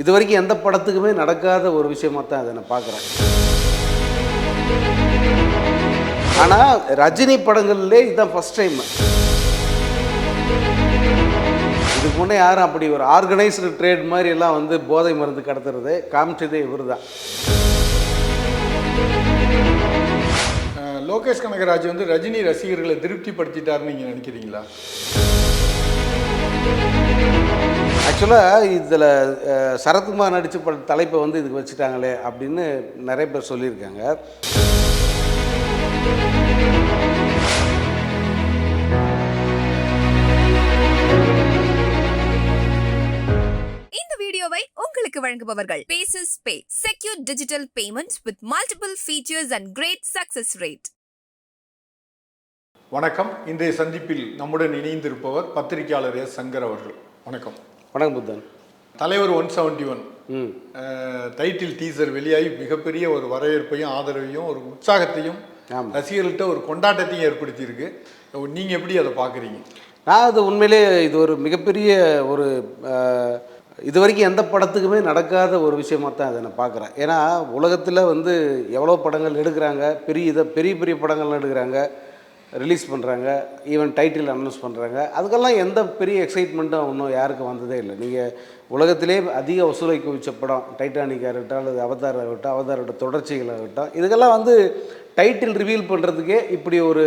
இது வரைக்கும் எந்த படத்துக்குமே நடக்காத ஒரு விஷயமா தான் அதை நான் பார்க்குறேன். ஆனால் ரஜினி படங்கள்லே இதுதான் ஃபஸ்ட் டைம் இதுக்கு முன்னே யாரும் அப்படி ஒரு ஆர்கனைஸ்டு ட்ரேட் மாதிரி எல்லாம் வந்து போதை மருந்து கடத்துறது காமிச்சதே இவர் தான் லோகேஷ் கனகராஜ் வந்து ரஜினி ரசிகர்களை திருப்திப்படுத்திட்டாருன்னு நீங்கள் நினைக்கிறீங்களா? ஆக்சுவலாக இதில் சரத்குமார் நடித்த பட தலைப்பை வந்து இதுக்கு வச்சுட்டாங்களே அப்படின்னு நிறைய பேர் சொல்லியிருக்காங்க. இந்த வீடியோவை உங்களுக்கு வழங்குபவர்கள். Paces pay secure digital payments with multiple features and great success rate வணக்கம். இன்றைய சந்திப்பில் நம்முடன் இணைந்திருப்பவர் பத்திரிகையாளர் எஸ். சங்கர் அவர்கள். வணக்கம். வணக்கம் புத்தன். தலைவர் ஒன் செவன்டி ஒன் ம் டைட்டில் டீசர் வெளியாகி மிகப்பெரிய ஒரு வரவேற்பையும் ஆதரவையும் ஒரு உற்சாகத்தையும். ரசிகர்கள்ட்ட ஒரு கொண்டாட்டத்தையும் ஏற்படுத்தியிருக்கு. நீங்கள் எப்படி அதை பார்க்குறீங்க? நான் அது உண்மையிலே இது ஒரு மிகப்பெரிய ஒரு இது வரைக்கும் எந்த படத்துக்குமே நடக்காத ஒரு விஷயமா தான் அதை நான் பார்க்குறேன். ஏன்னா உலகத்தில் வந்து எவ்வளோ படங்கள் எடுக்கிறாங்க பெரிய இதை பெரிய பெரிய படங்கள் எடுக்கிறாங்க. ரிலீஸ் பண்ணுறாங்க ஈவன் டைட்டில் அனௌன்ஸ் பண்ணுறாங்க அதுக்கெல்லாம் எந்த பெரிய எக்ஸைட்மெண்ட்டும் ஒன்றும் யாருக்கும் வந்ததே இல்லை. நீங்கள் உலகத்திலே அதிக வசூலை குவிச்ச படம் டைட்டானிக் ஆகட்டும் அல்லது அவதார் ஆகட்டும் அவதாரோட தொடர்ச்சிகள் ஆகட்டும் இதுக்கெல்லாம் வந்து டைட்டில் ரிவீல் பண்ணுறதுக்கே இப்படி ஒரு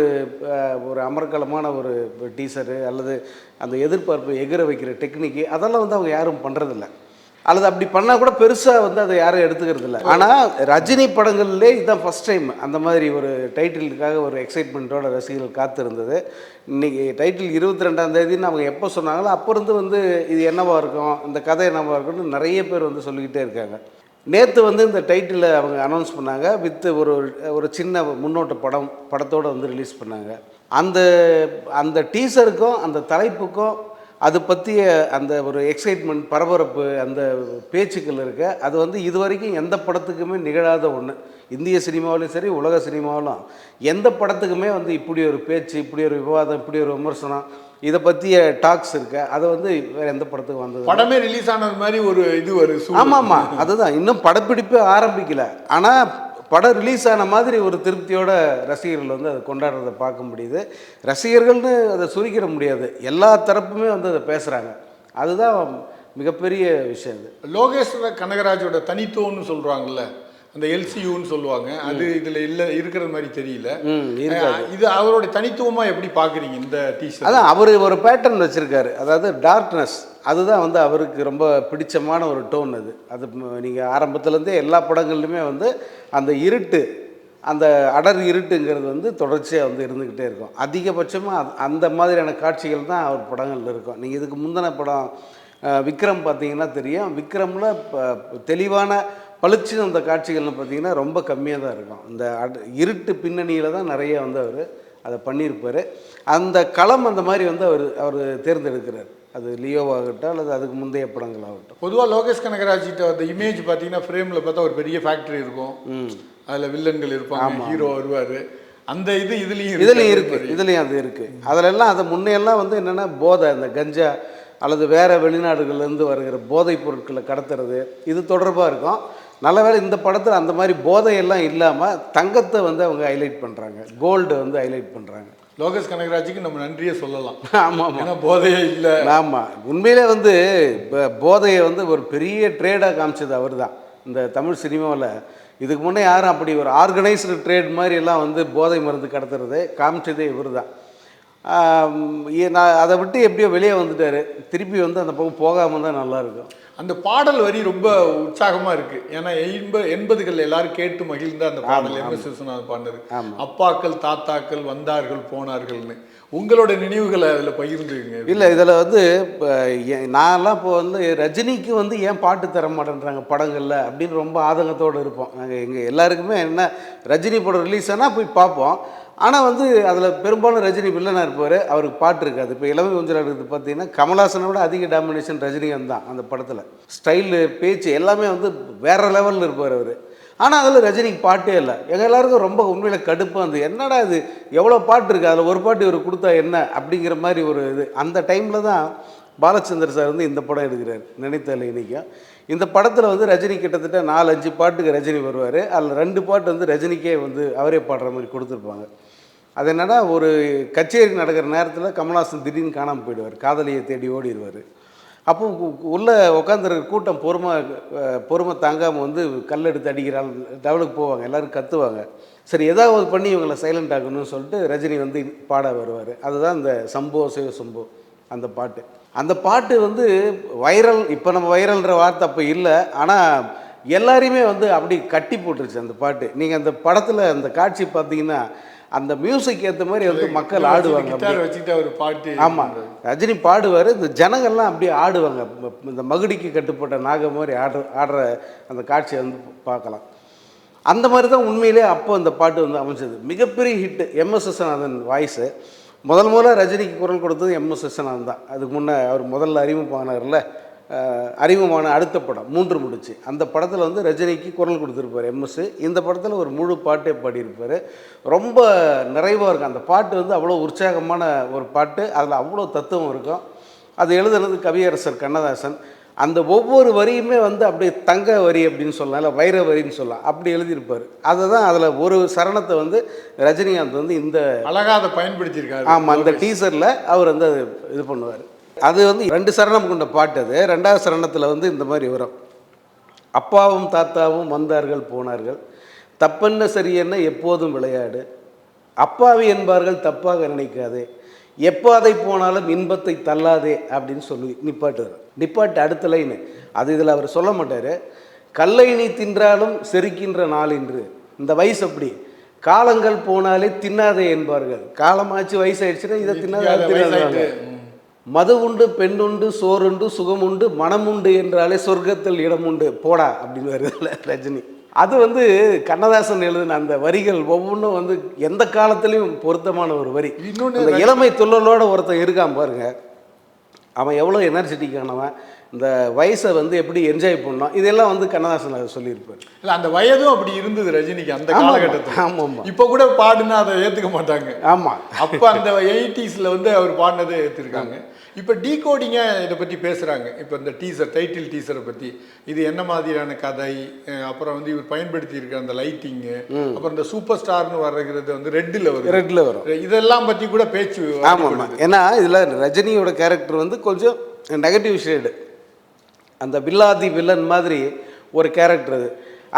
ஒரு அமர்க்கலமான ஒரு டீசரு அல்லது அந்த எதிர்பார்ப்பு எகிற வைக்கிற டெக்னிக்கு அதெல்லாம் வந்து அவங்க யாரும் பண்ணுறதில்ல அல்லது அப்படி பண்ணால் கூட பெருசாக வந்து அதை யாரும் எடுத்துக்கிறது இல்லை. ஆனால் ரஜினி படங்கள்லே இதுதான் ஃபஸ்ட் டைம் அந்த மாதிரி ஒரு டைட்டிலுக்காக ஒரு எக்ஸைட்மெண்ட்டோட ரசிகர்கள் காத்திருந்தது. இன்றைக்கி டைட்டில் இருபத்தி ரெண்டாம் தேதின்னு அவங்க எப்போ சொன்னாங்களோ அப்போ இருந்து வந்து இது என்னவா இருக்கும் இந்த கதை என்னவா இருக்கும்னு நிறைய பேர் வந்து சொல்லிக்கிட்டே இருக்காங்க. நேற்று வந்து இந்த டைட்டிலை அவங்க அனௌன்ஸ் பண்ணாங்க வித் ஒரு ஒரு சின்ன முன்னோட்ட படம் படத்தோடு வந்து ரிலீஸ் பண்ணாங்க. அந்த அந்த டீசருக்கும் அந்த தலைப்புக்கும் அது பற்றிய அந்த ஒரு எக்ஸைட்மெண்ட் பரபரப்பு அந்த பேச்சுக்கள் இருக்க அது வந்து இது வரைக்கும் எந்த படத்துக்குமே நிகழாத ஒன்று இந்திய சினிமாவிலும் சரி உலக சினிமாவிலும். எந்த படத்துக்குமே வந்து இப்படி ஒரு பேச்சு இப்படி ஒரு விவாதம் இப்படி ஒரு விமர்சனம் இதை பற்றிய டாக்ஸ் இருக்க அது வந்து வேறு எந்த படத்துக்கு வந்தது படமே ரிலீஸ் ஆனது மாதிரி ஒரு இது சூழல். ஆமாம் ஆமாம் அதுதான். இன்னும் படப்பிடிப்பே ஆரம்பிக்கல. ஆனால் படம் ரிலீஸ் ஆன மாதிரி ஒரு திருப்தியோட ரசிகர்கள் வந்து அதை கொண்டாடுறதை பார்க்க முடியுது. ரசிகர்கள்னு அதை சுருக்கிட முடியாது. எல்லா தரப்புமே வந்து அதை பேசுகிறாங்க அதுதான் மிகப்பெரிய விஷயம் இது. லோகேஸ்வர கனகராஜோட தனித்துவம்னு சொல்கிறாங்கல்ல அந்த எல்சியூன்னு சொல்லுவாங்க. அது இதுல இல்ல இருக்கிற மாதிரி தெரியல. இது அவரோட தனித்துவமா எப்படி பாக்குறீங்க இந்த டீசர் அதான் அவர் ஒரு பேட்டர்ன் வச்சுருக்காரு. அதாவது டார்க்னஸ் அதுதான் வந்து அவருக்கு ரொம்ப பிடிச்சமான ஒரு டோன் அது. அது நீங்கள் ஆரம்பத்துலேருந்தே எல்லா படங்கள்லையுமே வந்து அந்த இருட்டு அந்த அடர் இருட்டுங்கிறது வந்து தொடர்ச்சியாக வந்து இருந்துக்கிட்டே இருக்கும். அதிகபட்சமாக அந்த மாதிரியான காட்சிகள் தான் அவர் படங்கள்ல இருக்கும். நீங்கள் இதுக்கு முந்தின படம் விக்ரம் பார்த்தீங்கன்னா தெரியும். விக்ரமில் தெளிவான பளிச்சுன்னு அந்த காட்சிகள்னு பார்த்தீங்கன்னா ரொம்ப கம்மியாக தான் இருக்கும். இந்த அட இருட்டு பின்னணியில் தான் நிறைய வந்து அவர் அதை பண்ணியிருப்பார். அந்த களம் அந்த மாதிரி வந்து அவர் அவர் தேர்ந்தெடுக்கிறார். அது லியோவாகட்டும் அல்லது அதுக்கு முந்தைய படங்கள் ஆகட்டும் பொதுவா லோகேஷ் கனகராஜ் கிட்ட அந்த இமேஜ் பாத்தீங்கன்னா ஃப்ரேம்ல பார்த்தா ஒரு பெரிய ஃபேக்டரி இருக்கும். அதுல வில்லன்கள் இருப்பாங்க ஹீரோ வருவாரு. அந்த இது இதுலயும் இதுலேயும் இருக்குது இதுலேயும் அது இருக்குது அதிலெல்லாம் அது முன்னையெல்லாம் வந்து என்னென்னா போதை இந்த கஞ்சா அல்லது வேறு வெளிநாடுகள்லேருந்து வருகிற போதைப் பொருட்களை கடத்துறது இது தொடர்பாக இருக்கும். நல்ல வேளை இந்த படத்தில் அந்த மாதிரி போதையெல்லாம் இல்லாமல் தங்கத்தை வந்து அவங்க ஹைலைட் பண்ணுறாங்க கோல்டு வந்து ஹைலைட் பண்ணுறாங்க லோகேஷ் கனகராஜுக்கு நம்ம நன்றியே சொல்லலாம். ஆமாம் ஆமாம் ஏன்னா போதையே இல்ல. ஆமாம் உண்மையிலே வந்து இப்போ போதையை வந்து ஒரு பெரிய ட்ரேடாக காமிச்சது அவர் தான் இந்த தமிழ் சினிமாவில். இதுக்கு முன்னே யாரும் அப்படி ஒரு ஆர்கனைஸ்டு ட்ரேட் மாதிரி எல்லாம் வந்து போதை மருந்து கடத்துறது காமிச்சதே இவர் தான் நான் அதை விட்டு எப்படியோ வெளியே வந்துட்டார். திருப்பி வந்து அந்த பக்கம் போகாமல் தான் நல்லாயிருக்கும். அந்த பாடல் வரி ரொம்ப உற்சாகமா இருக்கு. ஏன்னா எண்ப எண்பதுகள் எல்லாரும் கேட்டு மகிழ்ந்த அந்த பாடல் எம் எஸ் விஸ்வநாத். அப்பாக்கள் தாத்தாக்கள் வந்தார்கள் போனார்கள்னு. உங்களோட நினைவுகளை அதுல பகிர்ந்துங்க இல்லை இதில் வந்து இப்போ நான்லாம் இப்போ வந்து ரஜினிக்கு வந்து ஏன் பாட்டு தர மாட்டேன்றாங்க படங்களில் அப்படின்னு ரொம்ப ஆதங்கத்தோடு இருப்போம். நாங்கள் எங்கள் எல்லாருக்குமே என்ன ரஜினி படம் ரிலீஸ் ஆனால் போய் பார்ப்போம். ஆனால் வந்து அதில் பெரும்பாலும் ரஜினி வில்லனாக இருப்பார். அவருக்கு பாட்டு இருக்காது. இப்போ இளமை கொஞ்சம் இருக்குது பார்த்தீங்கன்னா கமலாசனை விட அதிக டாமினேஷன் ரஜினிகாந்த் தான் அந்த படத்தில். ஸ்டைலு பேச்சு எல்லாமே வந்து வேறு லெவலில் இருப்பார் அவர். ஆனால் அதில் ரஜினிக்கு பாட்டே இல்லை. எங்கள் எல்லாருக்கும் ரொம்ப உண்மையில் கடுப்பாக இருந்தது. என்னடா இது? எவ்வளோ பாட்டு இருக்குது அதில் ஒரு பாட்டு இவர் கொடுத்தா என்ன? அப்படிங்கிற மாதிரி ஒரு இது. அந்த டைமில் தான் பாலச்சந்தர் சார் வந்து இந்த படம் எடுக்கிறார். நினைத்தால் இன்றைக்கும் இந்த படத்தில் வந்து ரஜினி கிட்டத்தட்ட நாலு அஞ்சு பாட்டுக்கு ரஜினி வருவார். அதில் ரெண்டு பாட்டு வந்து ரஜினிக்கே வந்து அவரே பாடுற மாதிரி கொடுத்துருப்பாங்க. அது என்னடா ஒரு கச்சேரி நடக்கிற நேரத்தில் கமல்ஹாசன் திடீர்னு காணாமல் போயிடுவார். காதலியை தேடி ஓடிடுவார். அப்போ உள்ளே உட்காந்துருக்க கூட்டம் பொறுமை பொறுமை தாங்காமல் வந்து கல் எடுத்து அடிக்கிறாள் லெவலுக்கு போவாங்க. எல்லோரும் கத்துவாங்க. சரி ஏதாவது பண்ணி இவங்களை சைலண்ட் ஆகணும்னு சொல்லிட்டு ரஜினி வந்து பாட வருவார். அதுதான் இந்த சம்போ சிவ சம்போ அந்த பாட்டு. அந்த பாட்டு வந்து வைரல் இப்போ நம்ம வைரல்ன்ற வார்த்தை அப்போ இல்லை. ஆனால் எல்லாரையுமே வந்து அப்படி கட்டி போட்டுருச்சு அந்த பாட்டு. நீங்கள் அந்த படத்தில் அந்த காட்சி பார்த்தீங்கன்னா அந்த மியூசிக் ஏற்ற மாதிரி வந்து மக்கள் ஆடுவாங்க வச்சுக்கிட்டு அவர் பாட்டு ஆமாம் ரஜினி பாடுவார். இந்த ஜனங்கள்லாம் அப்படியே ஆடுவாங்க. இந்த மகுடிக்கு கட்டுப்பட்ட நாக மாதிரி ஆடுற ஆடுற அந்த காட்சியை வந்து பார்க்கலாம். அந்த மாதிரி தான் உண்மையிலே அப்போ அந்த பாட்டு வந்து அமைஞ்சது. மிகப்பெரிய ஹிட்டு எம்எஸ் விஸ்வநாதன் வாய்ஸு முதல் முதல்ல ரஜினிக்கு குரல் கொடுத்தது எம்எஸ் விஸ்வநாதன் தான் அதுக்கு முன்னே அவர் முதல்ல அறிமுகமானார்ல. அறிமுகமான அடுத்த படம் மூன்று முடிச்சு. அந்த படத்தில் வந்து ரஜினிக்கு குரல் கொடுத்துருப்பார் எம்எஸ். இந்த படத்தில் ஒரு முழு பாட்டே பாடியிருப்பார். ரொம்ப நிறைவாக இருக்கும். அந்த பாட்டு வந்து அவ்வளோ உற்சாகமான ஒரு பாட்டு. அதில் அவ்வளோ தத்துவம் இருக்கும். அது எழுதுனது கவியரசர் கண்ணதாசன். அந்த ஒவ்வொரு வரியுமே வந்து அப்படியே தங்க வரி அப்படின்னு சொல்லலாம் இல்லை வைர வரின்னு சொல்லலாம். அப்படி எழுதியிருப்பார். அதை தான் அதில் ஒரு சரணத்தை வந்து ரஜினிகாந்த் வந்து இந்த அழகா அதை பயன்படுத்தியிருக்காரு. ஆமாம் அந்த டீசரில் அவர் வந்து அது இது பண்ணுவார். அது வந்து ரெண்டு சரணம் கொண்ட பாட்டு அது. ரெண்டாவது சரணத்தில் வந்து இந்த மாதிரி வரும். அப்பாவும் தாத்தாவும் வந்தார்கள் போனார்கள். தப்பென்ன சரியென்ன எப்போதும் விளையாடு. அப்பாவி என்பார்கள் தப்பாக நினைக்காதே. எப்பாதை போனாலும் இன்பத்தை தள்ளாதே அப்படின்னு சொல்லி நிப்பாட்டுவார் நிப்பாட்டு அடுத்த லைனு அது இதில் அவர் சொல்ல மாட்டார். கல்லை நீ தின்றாலும் செரிக்கின்ற நாள் இன்று. இந்த வயசு அப்படி. காலங்கள் போனாலே தின்னாதே என்பார்கள். காலமாச்சு வயசாயிடுச்சுன்னா இதை தின்னாதே மது உண்டு பெண்ணுண்டு சோறுண்டு சுகமுண்டு மனமுண்டு என்றாலே சொர்க்கத்தில் இடமுண்டு போடா அப்படின்னு வருதுல்ல ரஜினி. அது வந்து கண்ணதாசன் எழுதின அந்த வரிகள் ஒவ்வொன்றும் வந்து எந்த காலத்துலேயும் பொருத்தமான ஒரு வரி. இன்னொன்னு இந்த இளமை துள்ளலோட ஒருத்தன் இருக்கான் பாருங்க. அவன் எவ்வளோ எனர்ஜெட்டிக்கானவன் இந்த வயசை வந்து எப்படி என்ஜாய் பண்ணோம் இதெல்லாம் வந்து கண்ணதாசன் அதை சொல்லியிருப்பார். இல்ல அந்த வயதும் அப்படி இருந்தது ரஜினிக்கு அந்த காலகட்டத்தில். ஆமாம். இப்ப கூட பாடுனா அதை ஏத்துக்க மாட்டாங்க. ஆமாம் அப்ப அந்த எயிட்டிஸ்ல வந்து அவர் பாடினதை ஏத்திருக்காங்க. இப்ப டீகோடிங்கா இதை பத்தி பேசுறாங்க. இப்ப இந்த டீசர் டைட்டில் டீசரை பத்தி. இது என்ன மாதிரியான கதை? அப்புறம் வந்து இவர் பயன்படுத்தி இருக்க அந்த லைட்டிங்கு அப்புறம் இந்த சூப்பர் ஸ்டார்னு வர்றது வந்து ரெட்டில் வருது. ரெட்டில் வரும். இதெல்லாம் பத்தி கூட பேச்சு ஆமாம் ஏன்னா இதில் ரஜினியோட கேரக்டர் வந்து கொஞ்சம் நெகட்டிவ் ஷேடு அந்த வில்லாதி வில்லன் மாதிரி ஒரு கேரக்டர் அது.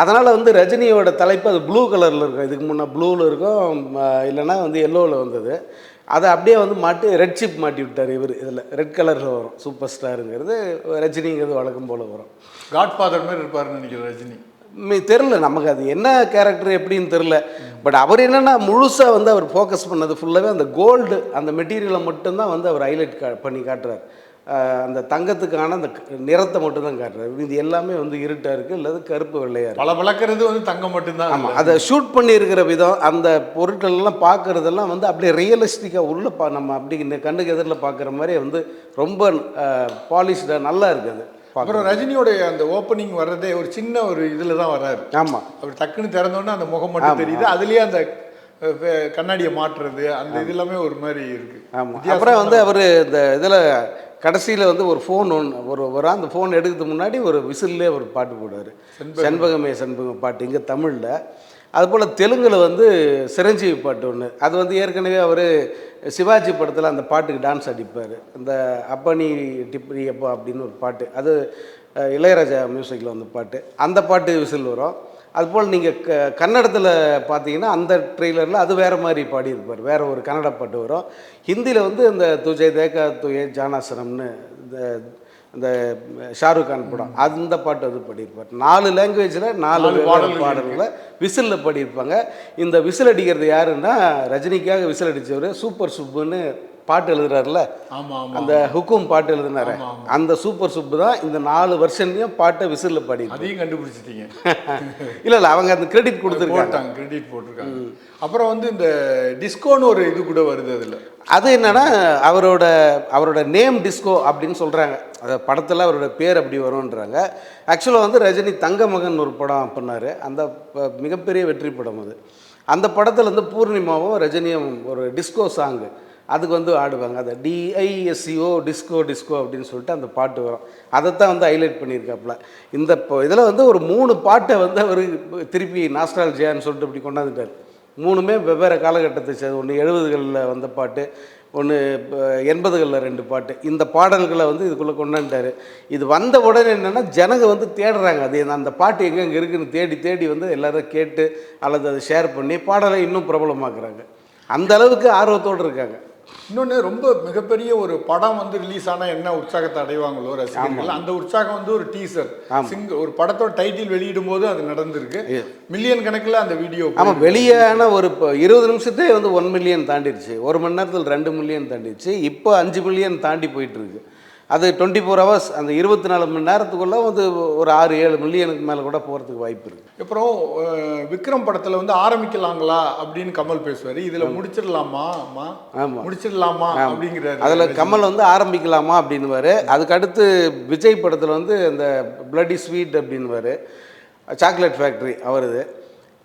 அதனால் வந்து ரஜினியோட தலைப்பு அது ப்ளூ கலரில் இருக்கும். இதுக்கு முன்னே ப்ளூவில் இருக்கும் இல்லைன்னா வந்து எல்லோவில் வந்தது. அதை அப்படியே வந்து மாட்டி ரெட் சிப் மாட்டி விட்டார் இவர். இதில் ரெட் கலரில் வரும். சூப்பர் ஸ்டாருங்கிறது ரஜினிங்கிறது வழக்கம் போல் வரும். காட்ஃபாதர் மாதிரி இருப்பாருன்னு நினைக்கிறேன் ரஜினி. தெரில நமக்கு அது என்ன கேரக்டர் எப்படின்னு தெரில பட் அவர் என்னென்னா முழுசாக வந்து அவர் ஃபோக்கஸ் பண்ணது ஃபுல்லாகவே அந்த கோல்டு அந்த மெட்டீரியலை மட்டும்தான் வந்து அவர் ஹைலைட் கா பண்ணி காட்டுறார். அந்த தங்கத்துக்கான அந்த நிறத்தை மட்டும்தான் காட்டுறாரு. இது எல்லாமே வந்து இருட்டாக இருக்குது இல்லது கருப்பு வெள்ளையாக பல வளர்க்கறது வந்து தங்கம் மட்டும்தான். ஆமாம் அதை ஷூட் பண்ணியிருக்கிற விதம் அந்த பொருட்கள் எல்லாம் பார்க்குறதெல்லாம் வந்து அப்படியே ரியலிஸ்டிக்காக உள்ள பா நம்ம அப்படி இந்த கண்ணுக்கு எதிரில் பார்க்குற மாதிரி வந்து ரொம்ப பாலிஷ்டாக நல்லா இருக்குது அப்புறம் ரஜினியோடைய அந்த ஓப்பனிங் வர்றதே ஒரு சின்ன ஒரு இதுல தான் வர்றாரு. ஆமாம் அவர் டக்குன்னு திறந்தோன்னே அந்த முகம் மட்டும் தெரியுது. அதுலயே அந்த கண்ணாடியை மாட்டுறது அந்த இது எல்லாமே ஒரு மாதிரி இருக்கு. ஆமாம் அப்புறம் வந்து அவர் இந்த இதில் கடைசியில் வந்து ஒரு ஃபோன் ஒன்று ஒரு ஒரு அந்த ஃபோன் எடுக்கிறதுக்கு முன்னாடி ஒரு விசில்லே ஒரு பாட்டு போடுவார். செண்பகமே. செண்பகம் பாட்டு இங்கே தமிழில். அதுபோல் தெலுங்கில் வந்து சிரஞ்சீவி பாட்டு ஒன்று அது வந்து ஏற்கனவே அவர் சிவாஜி படத்தில் அந்த பாட்டுக்கு டான்ஸ் அடிப்பார். அந்த அப்பனி டிப்ரி அப்பா அப்படின்னு ஒரு பாட்டு. அது இளையராஜா மியூசிக்கில் வந்த பாட்டு. அந்த பாட்டு விசில் வரும். அதுபோல் நீங்கள் க கன்னடத்தில் பார்த்தீங்கன்னா அந்த ட்ரெய்லரில் அது வேறு மாதிரி பாடியிருப்பார். வேறு ஒரு கன்னட பாட்டு வரும் ஹிந்தியில் வந்து இந்த துஜய் தேகா துயே ஜானாசனம்னு இந்த இந்த ஷாருக் கான் படம் அந்த பாட்டு அது பாடியிருப்பார். நாலு லாங்குவேஜில் நாலு பாடல்களை விசிலில் பாடியிருப்பாங்க. இந்த விசில் அடிக்கிறது யாருன்னா ரஜினிக்காக விசில் அடித்தவர் சூப்பர் சுப்புன்னு பாட்டு எழுதுறாருல அந்த ஹுக்கும் பாட்டு எழுதினாரு. அந்த சூப்பர் சுப்பு தான் இந்த நாலு வருஷன்லையும் பாட்டை விசிலில் பாடியிருப்பார் அதையும் கண்டுபிடிச்சிட்டீங்க. இல்லை இல்லை அவங்க அந்த கிரெடிட் கொடுத்துருக்காங்க. கிரெடிட் போட்டிருக்காங்க. அப்புறம் வந்து இந்த டிஸ்கோன்னு ஒரு இது கூட வருது அதுல. அது என்னன்னா அவரோட அவரோட நேம் டிஸ்கோ அப்படின்னு சொல்கிறாங்க அந்த படத்தில் அவரோட பேர் அப்படி வரும்ன்றாங்க. ஆக்சுவலாக வந்து ரஜினி தங்க மகன் ஒரு படம் பண்ணார். அந்த மிகப்பெரிய வெற்றி படம் அது. அந்த படத்தில் வந்து பூர்ணிமாவும் ரஜினியும் ஒரு டிஸ்கோ சாங்கு அதுக்கு வந்து ஆடுவாங்க. அதை டிஐஎஸ்சிஓ டிஸ்கோ டிஸ்கோ அப்படின்னு சொல்லிட்டு அந்த பாட்டு வரும். அதைத்தான் வந்து ஹைலைட் பண்ணியிருக்காப்புல. இந்த இப்போ இதில் வந்து ஒரு மூணு பாட்டை வந்து அவர் திருப்பி நாஸ்டாலஜியான்னு சொல்லிட்டு இப்படி கொண்டாந்துட்டார். மூணுமே வெவ்வேறு காலகட்டத்தை சேர்ந்து ஒன்று எழுபதுகளில் வந்த பாட்டு ஒன்று எண்பதுகளில் ரெண்டு பாட்டு. இந்த பாடல்களை வந்து இதுக்குள்ளே கொண்டாந்துட்டார். இது வந்த உடனே என்னென்னா ஜனங்க வந்து தேடுறாங்க. அது அந்த பாட்டு எங்கெங்கே இருக்குதுன்னு தேடி தேடி வந்து எல்லாரும் கேட்டு அல்லது அதை ஷேர் பண்ணி பாடலை இன்னும் பிரபலமாக்குறாங்க. அந்த அளவுக்கு ஆர்வத்தோடு இருக்காங்க. இன்னொன்று ரொம்ப மிகப்பெரிய ஒரு படம் வந்து ரிலீஸ் ஆனால் என்ன உற்சாகத்தை அடைவாங்களோ ரசிகர்கள் அந்த உற்சாகம் வந்து ஒரு டீசர் சிங் ஒரு படத்தோட டைட்டில் வெளியிடும் போது அது நடந்திருக்கு. மில்லியன் கணக்கில் அந்த வீடியோ ஆமாம் வெளியான ஒரு இப்போ இருபது நிமிஷத்தே வந்து ஒன் மில்லியன் தாண்டிடுச்சு. ஒரு மணி நேரத்தில் ரெண்டு மில்லியன் தாண்டிடுச்சு. இப்போ அஞ்சு மில்லியன் தாண்டி போயிட்டு இருக்கு. அது டுவெண்ட்டி ஃபோர் ஹவர்ஸ் அந்த இருபத்தி நாலு மணி நேரத்துக்குள்ளே வந்து ஒரு ஆறு ஏழு மில்லியனுக்கு மேலே கூட போகிறதுக்கு வாய்ப்பு இருக்குது அப்புறம் விக்ரம் படத்துல வந்து ஆரம்பிக்கலாங்களா அப்படின்னு கமல் பேசுவாரு. இதுல முடிச்சிடலாமா ஆமாம் முடிச்சிடலாமா அப்படிங்கிறாரு. அதில் கமல் வந்து ஆரம்பிக்கலாமா அப்படின்னுவாரு. அதுக்கு அடுத்து விஜய் படத்தில் வந்து அந்த பிளட்டி ஸ்வீட் அப்படின்னுவாரு. சாக்லேட் ஃபேக்ட்ரி அவரது.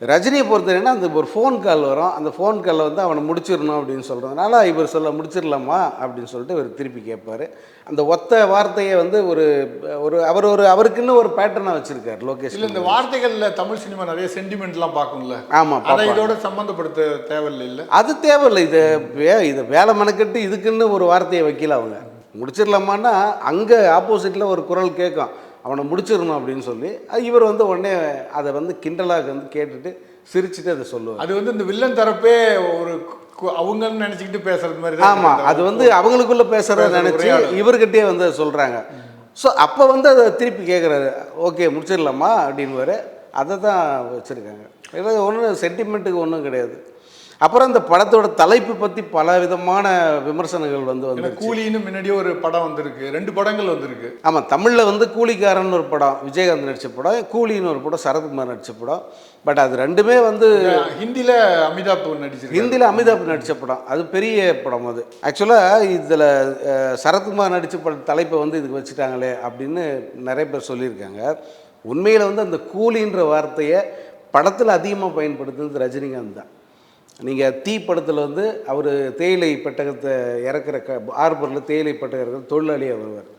ரஜினியை பொறுத்தவரைன்னா அந்த ஒரு ஃபோன் கால் வரும். அந்த ஃபோன் காலில் வந்து அவனை முடிச்சிடணும் அப்படின்னு சொல்கிறதுனால இவர் சொல்ல முடிச்சிடலாமா அப்படின்னு சொல்லிட்டு இவர் திருப்பி கேட்பார். அந்த ஒத்த வார்த்தையை வந்து ஒரு ஒரு அவர் ஒரு அவருக்குன்னு ஒரு பேட்டர்னாக வச்சுருக்கார் லோகேஷ் இல்ல இந்த வார்த்தைகள்ல தமிழ் சினிமா நிறைய சென்டிமெண்ட்லாம் பார்க்கும்ல. ஆமாம் அதை இதோட சம்மந்தப்படுத்த தேவையில்லை இல்ல? அது தேவையில்லை. இது வே இதை வேலை மெனக்கட்டு இதுக்குன்னு ஒரு வார்த்தையை வைக்கல அவங்க. முடிச்சிடலாமான்னா அங்கே ஆப்போசிட்டில் ஒரு குரல் கேட்கும். அவனை முடிச்சிடணும் அப்படின்னு சொல்லி அது இவர் வந்து உடனே அதை வந்து கிண்டலாக வந்து கேட்டுட்டு சிரிச்சுட்டு அதை சொல்லுவார். அது வந்து இந்த வில்லன் தரப்பே ஒரு அவங்கன்னு நினைச்சுக்கிட்டு பேசுறது மாதிரி ஆமாம். அது வந்து அவங்களுக்குள்ள பேசுகிறத பேசுற நினச்சி. இவர்கிட்டயே வந்து சொல்கிறாங்க ஸோ அப்போ வந்து அதை திருப்பி கேட்குறாரு ஓகே முடிச்சிடலாமா? அப்படின்வாரு அதை தான் வச்சுருக்காங்க. இது ஒன்றும் சென்டிமெண்ட்டுக்கு ஒன்றும் கிடையாது. அப்புறம் இந்த படத்தோட தலைப்பு பற்றி பல விதமான விமர்சனங்கள் வந்து வந்து கூலின்னு முன்னாடியே ஒரு படம் வந்திருக்கு. ரெண்டு படங்கள் வந்திருக்கு. ஆமாம் தமிழில் வந்து கூலிக்காரன் ஒரு படம் விஜயகாந்த் நடித்த படம் கூலின்னு ஒரு படம் சரத்குமார் நடித்த படம். பட் அது ரெண்டுமே வந்து ஹிந்தில அமிதாப் நடிச்சிருக்கு ஹிந்தியில் அமிதாப் நடித்த படம். அது பெரிய படம் அது. ஆக்சுவலாக இதில் சரத்குமார் நடித்த பட தலைப்பை வந்து இதுக்கு வச்சுட்டாங்களே அப்படின்னு நிறைய பேர் சொல்லியிருக்காங்க. உண்மையில் வந்து அந்த கூலின்ற வார்த்தையை படத்தில் அதிகமாக பயன்படுத்துனது ரஜினிகாந்த் தான். நீங்கள் தீ படத்தில் வந்து அவர் தேயிலை பெட்டகத்தை இறக்குற க ஆர்பரில் தேயிலை பெட்டகம் தொழிலாளியாக வருவார்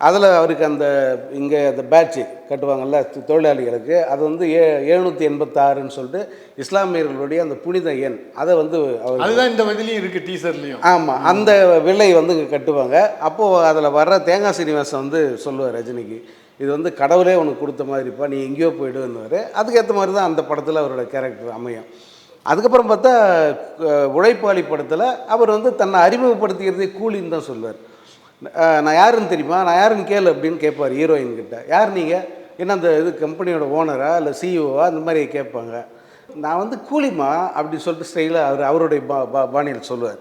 அதில் அவருக்கு அந்த இங்கே அந்த பேட்சு கட்டுவாங்கல்ல தொ- தொழிலாளிகளுக்கு அது வந்து ஏ எழுநூற்றி எண்பத்தாறுன்னு சொல்லிட்டு இஸ்லாமியர்களுடைய அந்த புனித எண். அதை வந்து அவர் அதுதான் இந்த வதிலையும் இருக்கு டீசர்லயும் ஆமாம் அந்த விலை வந்து இங்கே கட்டுவாங்க. அப்போது அதில் வர்ற தேங்காய் சீனிவாசன் வந்து சொல்லுவார் ரஜினிக்கு இது வந்து கடவுளே உனக்கு கொடுத்த மாதிரிப்பா நீ எங்கேயோ போயிடுன்னுவார் அதுக்கேற்ற மாதிரி தான் அந்த படத்தில் அவரோட கேரக்டர் அமையும். அதுக்கப்புறம் பார்த்தா உழைப்பாளி படத்தில் அவர் வந்து தன்னை அறிமுகப்படுத்திக்கிறதே கூலின்னு தான் சொல்லுவார் நான் யாருன்னு தெரியுமா? நான் யாருன்னு கேளு அப்படின்னு கேட்பார் ஹீரோயின் கிட்ட. யார் நீங்கள் என்ன அந்த இது கம்பெனியோட ஓனரா? இல்லை சிஇஓவா அந்த மாதிரி கேட்பாங்க. நான் வந்து கூலிமா அப்படி சொல்லிட்டு ஸ்டைலாக அவர் அவருடைய பா பா பாணியில் சொல்லுவார்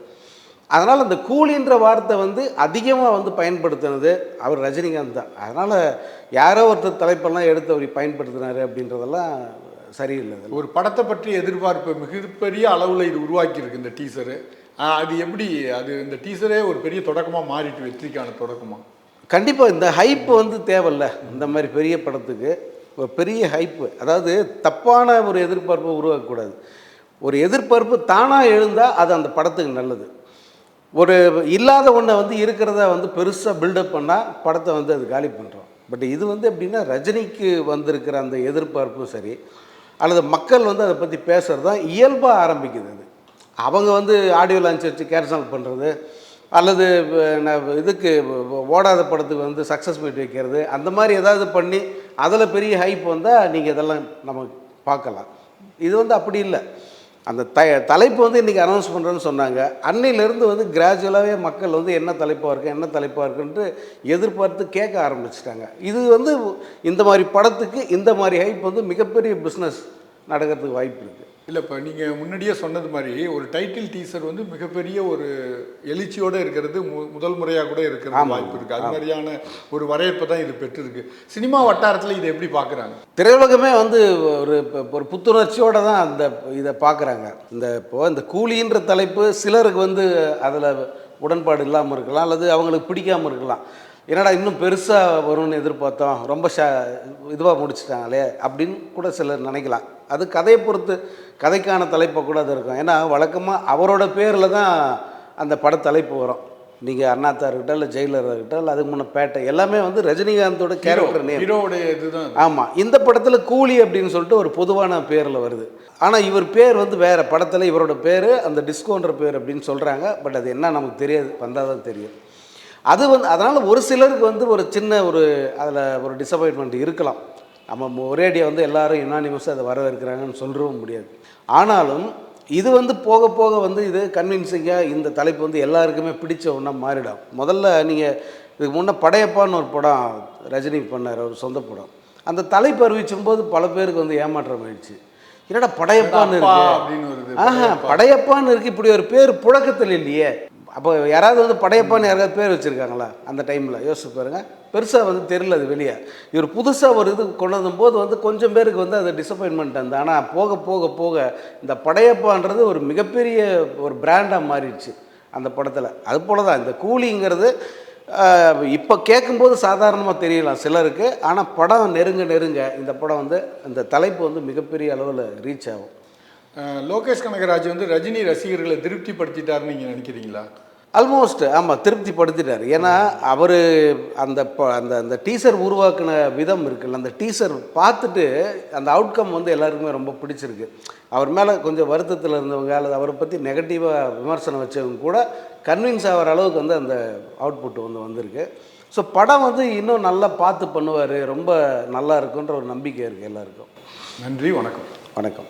அதனால் அந்த கூலின்ற வார்த்தை வந்து அதிகமாக வந்து பயன்படுத்தினது அவர் ரஜினிகாந்த் தான். அதனால் யாரோ ஒருத்தர் தலைப்பெல்லாம் எடுத்து அவர் பயன்படுத்தினார் அப்படின்றதெல்லாம் சரியில்லை. ஒரு படத்தை பற்றி எதிர்பார்ப்பு மிகப்பெரிய அளவில் இது உருவாக்கி இருக்கு இந்த டீசரு. அது எப்படி அது இந்த டீசரே ஒரு பெரிய தொடக்கமா மாறிட்டு வெற்றிக்கான தொடக்கமா? கண்டிப்பாக இந்த ஹைப் வந்து தேவையில்ல. இந்த மாதிரி பெரிய படத்துக்கு ஒரு பெரிய ஹைப்பு. அதாவது தப்பான ஒரு எதிர்பார்ப்பை உருவாக்கக்கூடாது. ஒரு எதிர்பார்ப்பு தானாக எழுந்தால் அது அந்த படத்துக்கு நல்லது. ஒரு இல்லாத ஒன்றை வந்து இருக்கிறத வந்து பெருசாக பில்டப் பண்ணால் படத்தை வந்து அது காலி பண்ணுறோம் பட் இது வந்து எப்படின்னா ரஜினிக்கு வந்திருக்கிற அந்த எதிர்பார்ப்பும் சரி அல்லது மக்கள் வந்து அதை பற்றி பேசுகிறது தான் இயல்பாக ஆரம்பிக்குது அது. அவங்க வந்து ஆடியோ லான்ச் வச்சு கேன்சல் பண்ணுறது அல்லது ந- இதுக்கு ஓடாத படத்துக்கு வந்து சக்ஸஸ் மீட் வைக்கிறது அந்த மாதிரி ஏதாவது பண்ணி அதில் பெரிய ஹைப் வந்தால் நீங்கள் இதெல்லாம் நம்ம பார்க்கலாம். இது வந்து அப்படி இல்லை. அந்த த தலைப்பு வந்து இன்றைக்கி அனௌன்ஸ் பண்ணுறேன்னு சொன்னாங்க. அன்னையிலேருந்து வந்து கிராஜுவலாகவே மக்கள் வந்து என்ன தலைப்பாக இருக்குது என்ன தலைப்பாக இருக்குன்ட்டு எதிர்பார்த்து கேட்க ஆரம்பிச்சிட்டாங்க. இது வந்து இந்த மாதிரி படத்துக்கு இந்த மாதிரி ஹைப் வந்து மிகப்பெரிய பிஸ்னஸ் நடக்கிறதுக்கு வாய்ப்பு இருக்குது இல்லை இப்போ நீங்கள் முன்னாடியே சொன்னது மாதிரி ஒரு டைட்டில் டீசர் வந்து மிகப்பெரிய ஒரு எழுச்சியோட இருக்கிறது மு முதல் முறையாக கூட இருக்கிறது வாய்ப்பு இருக்குது அது மாதிரியான ஒரு வரவேற்பை தான் இது பெற்றிருக்கு. சினிமா வட்டாரத்தில் இதை எப்படி பார்க்குறாங்க திரையுலகமே வந்து ஒரு இப்ப- ஒரு புத்துணர்ச்சியோடு தான் அந்த இதை பார்க்குறாங்க இந்த இப்போ இந்த கூலின்ற தலைப்பு சிலருக்கு வந்து அதில் உடன்பாடு இல்லாமல் இருக்கலாம் அல்லது அவங்களுக்கு பிடிக்காமல் இருக்கலாம். என்னடா இன்னும் பெருசாக வரும்னு எதிர்பார்த்தோம் ரொம்ப ஷா இதுவாக முடிச்சிட்டாங்களே அப்படின்னு கூட சிலர் நினைக்கலாம். அது கதையை பொறுத்து கதைக்கான தலைப்பை கூட அது இருக்கும். ஏன்னா வழக்கமாக அவரோட பேரில் தான் அந்த படத்தலைப்பு வரும். நீங்கள் அண்ணாத்தா இருக்கட்டும் இல்லை ஜெயிலர் இருக்கட்டும் இல்லை அதுக்கு முன்ன பேட்டை எல்லாமே வந்து ரஜினிகாந்தோட கேரக்டர் நேம் இதுதான். ஆமாம் இந்த படத்தில் கூலி அப்படின்னு சொல்லிட்டு ஒரு பொதுவான பேரில் வருது. ஆனால் இவர் பேர் வந்து வேறு படத்தில் இவரோட பேர் அந்த டிஸ்கோன்ற பேர் அப்படின்னு சொல்கிறாங்க பட் அது என்ன நமக்கு தெரியாது. வந்தால் தான் தெரியும். அது வந்து அதனால் ஒரு சிலருக்கு வந்து ஒரு சின்ன ஒரு அதில் ஒரு டிசப்பாயின்மெண்ட் இருக்கலாம். நம்ம ஒரேடியாக வந்து எல்லாரும் யுனானிமஸாக அதை வரவேற்கிறாங்கன்னு சொல்லவும் முடியாது. ஆனாலும் இது வந்து போக போக வந்து இது கன்வின்சிங்காக இந்த தலைப்பு வந்து எல்லாருக்குமே பிடிச்ச ஒன்றா மாறிடும். முதல்ல நீங்கள் இதுக்கு முன்னே படையப்பான்னு ஒரு படம் ரஜினி பண்ணார் ஒரு சொந்த படம். அந்த தலைப்பு அறிவிச்சும் போது பல பேருக்கு வந்து ஏமாற்றம் ஆயிடுச்சு. என்னடா படையப்பான்னு இருக்கு? ஆஹா படையப்பான்னு இருக்கு இப்படி ஒரு பேர் புழக்கத்தில் இல்லையே. அப்போ யாராவது வந்து படையப்பான்னு யாராவது பேர் வச்சுருக்காங்களா? அந்த டைமில் யோசிச்சு பாருங்க. பெருசாக வந்து தெரியல அது வெளியே. இவர் புதுசாக ஒரு இது கொண்டு வந்தபோது வந்து கொஞ்சம் பேருக்கு வந்து அது டிசப்பாயின்மெண்ட் அந்த. ஆனால் போக போக போக இந்த படையப்பான்றது ஒரு மிகப்பெரிய ஒரு பிராண்டாக மாறிடுச்சு அந்த படத்தில். அது போல தான் இந்த கூலிங்கிறது இப்போ கேட்கும்போது சாதாரணமாக தெரியலாம் சிலருக்கு. ஆனால் படம் நெருங்க நெருங்க இந்த படம் வந்து இந்த தலைப்பு வந்து மிகப்பெரிய அளவில் ரீச் ஆகும். லோகேஷ் கனகராஜ் வந்து ரஜினி ரசிகர்களை திருப்திப்படுத்திட்டாருன்னு நீங்கள் நினைக்கிறீங்களா? ஆல்மோஸ்ட் ஆமாம் திருப்தி படுத்திட்டார் ஏன்னா அவர் அந்த அந்த அந்த டீசர் உருவாக்குன விதம் இருக்குல்ல அந்த டீசர் பார்த்துட்டு அந்த அவுட்கம் வந்து எல்லாருக்குமே ரொம்ப பிடிச்சிருக்கு. அவர் மேலே கொஞ்சம் வருத்தத்தில் இருந்தவங்க அல்லது அவரை பற்றி நெகட்டிவாக விமர்சனம் வச்சவங்க கூட கன்வின்ஸ் ஆகிற அளவுக்கு வந்து அந்த அவுட்புட் வந்து வந்திருக்கு. ஸோ படம் வந்து இன்னும் நல்லா பார்த்து பண்ணுவார். ரொம்ப நல்லா இருக்குன்ற ஒரு நம்பிக்கை இருக்குது எல்லாருக்கும். நன்றி வணக்கம். வணக்கம்.